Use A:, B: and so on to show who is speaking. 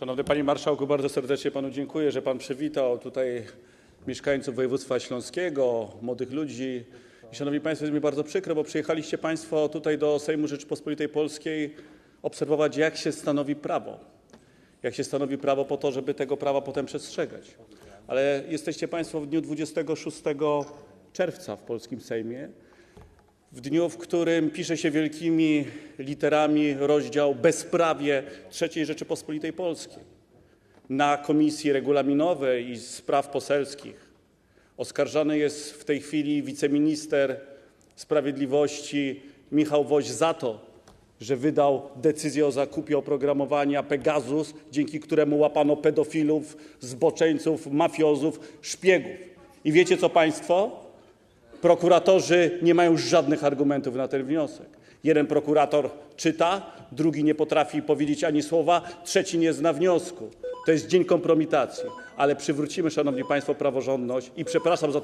A: Szanowny Panie Marszałku, bardzo serdecznie Panu dziękuję, że Pan przywitał tutaj mieszkańców województwa śląskiego, młodych ludzi. I Szanowni Państwo, jest mi bardzo przykro, bo przyjechaliście Państwo tutaj do Sejmu Rzeczypospolitej Polskiej obserwować, jak się stanowi prawo. Jak się stanowi prawo po to, żeby tego prawa potem przestrzegać. Ale jesteście Państwo w dniu 26 czerwca w polskim Sejmie, w dniu, w którym pisze się wielkimi literami rozdział bezprawie III Rzeczypospolitej Polskiej. Na Komisji Regulaminowej i Spraw Poselskich oskarżany jest w tej chwili wiceminister sprawiedliwości Michał Woś za to, że wydał decyzję o zakupie oprogramowania Pegasus, dzięki któremu łapano pedofilów, zboczeńców, mafiozów, szpiegów. I wiecie co Państwo? Prokuratorzy nie mają żadnych argumentów na ten wniosek. Jeden prokurator czyta, drugi nie potrafi powiedzieć ani słowa, trzeci nie zna wniosku. To jest dzień kompromitacji, ale przywrócimy, Szanowni Państwo, praworządność i przepraszam za